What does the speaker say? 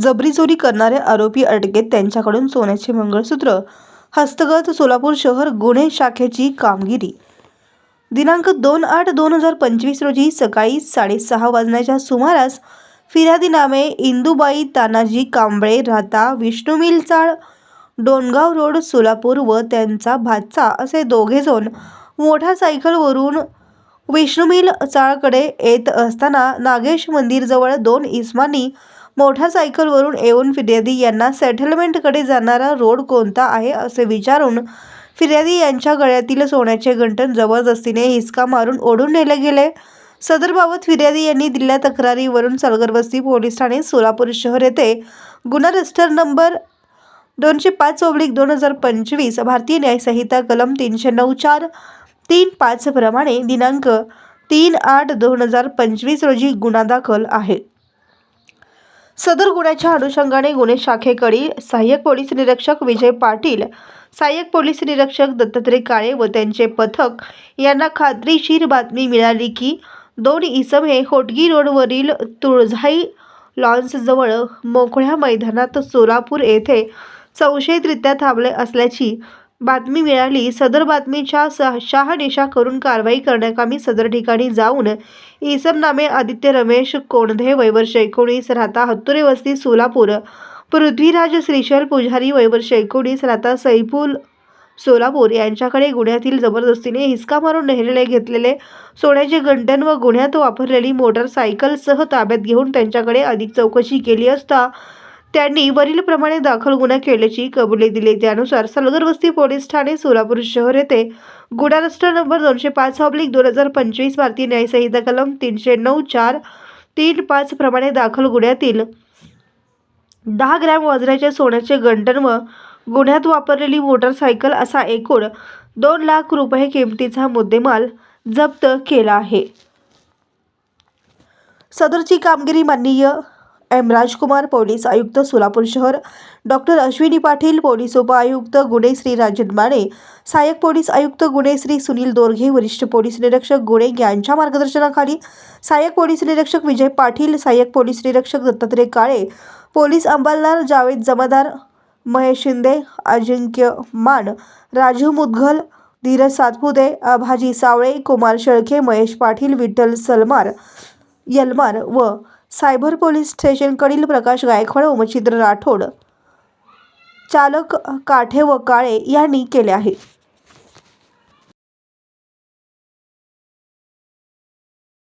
जबरी चोरी करणारे आरोपी अटकेत त्यांच्याकडून सोन्याचे मंगळसूत्र हस्तगत सोलापूर शहर गुन्हे शाखेची कामगिरी. दिनांक दोन आठ दोन हजार पंचवीस रोजी सकाळी साडेसहा वाजण्याच्या सुमारास फिर्यादी नामे इंदुबाई तानाजी कांबळे राहता विष्णू चाळ डोणगाव रोड सोलापूर व त्यांचा भातसा असे दोघेजण मोठ्या सायकलवरून विष्णुमिल चाळकडे येत असताना नागेश मंदिरजवळ दोन इस्मांनी मोठ्या सायकलवरून येऊन फिर्यादी यांना सेटलमेंटकडे जाणारा रोड कोणता आहे असे विचारून फिर्यादी यांच्या गळ्यातील सोन्याचे गंठण जबरदस्तीने हिसका मारून ओढून नेले गेले. सदरबाबत फिर्यादी यांनी दिलेल्या तक्रारीवरून सलगरवस्ती पोलीस ठाणे सोलापूर शहर येथे गुन्हा रजिस्टर नंबर दोनशे पाच ओब्लिक दोन हजार पंचवीस भारतीय न्यायसंहिता कलम तीनशे नऊ चार तीन पाचप्रमाणे दिनांक तीन आठ दोन हजार पंचवीस रोजी गुन्हा दाखल आहे. सदर गुन्ह्याच्या अनुषंगाने गुन्हे शाखेकडील सहाय्यक पोलीस निरीक्षक विजय पाटील सहाय्यक पोलीस निरीक्षक दत्तात्रय काळे व त्यांचे पथक यांना खात्रीशीर बातमी मिळाली की दोन इसम हे होटगी रोडवरील तुळजाई लॉन्सजवळ मोकळ्या मैदानात सोलापूर येथे संशयितरित्या थांबले असल्याची बातमी मिळाली. सदर बातमीच्या स- शहानिशा करून कारवाई करण्याकामी सदर ठिकाणी जाऊन इसम नामे आदित्य रमेश कोणधे वयवर्ष एकोणीस राहता हत्तुरे वस्ती सोलापूर पृथ्वीराज श्रीशैल पुजारी वयवर्ष एकोणीस राहता सैफुल सोलापूर यांच्याकडे गुन्ह्यातील जबरदस्तीने हिसका मारून नेलेले घेतलेले सोन्याचे गंटन व गुन्ह्यात वापरलेली मोटरसायकलसह ताब्यात घेऊन त्यांच्याकडे अधिक चौकशी केली असता त्यांनी वरीलप्रमाणे दाखल गुन्हा केल्याची कबुली दिली. त्यानुसार सलगरवस्ती पोलीस ठाणे सोलापूर शहर येथे गुन्हा नंबर दोनशे पाच ऑब्लिक दोन हजार पंचवीस भारतीय न्यायसंहिता कलम तीनशे नऊ चार तीन पाच प्रमाणे दाखल गुन्ह्यातील दहा ग्रॅम वजनाचे सोन्याचे गंटन व गुन्ह्यात वापरलेली मोटरसायकल असा एकूण दोन लाख रुपये किमतीचा मुद्देमाल जप्त केला आहे. सदरची कामगिरी माननीय एम. राजकुमार पोलीस आयुक्त सोलापूर शहर डॉक्टर अश्विनी पाटील पोलीस उपआयुक्त गुन्हे श्री राजन माने सहाय्यक पोलीस आयुक्त गुन्हे श्री सुनील दोरघे वरिष्ठ पोलीस निरीक्षक गुणे यांच्या मार्गदर्शनाखाली सहाय्यक पोलीस निरीक्षक विजय पाटील सहाय्यक पोलीस निरीक्षक दत्तात्रय काळे पोलीस अंबालदार जावेद जमादार महेश शिंदे अजिंक्य मान राजू मुदगल धीरज सातपुते अभाजी सावळे कुमार शेळके महेश पाटील विठ्ठल सलमार यलमार व सायबर पोलीस स्टेशनकडील प्रकाश गायकवाड उमचिंद्र राठोड चालक काठे व काळे यांनी केले आहे.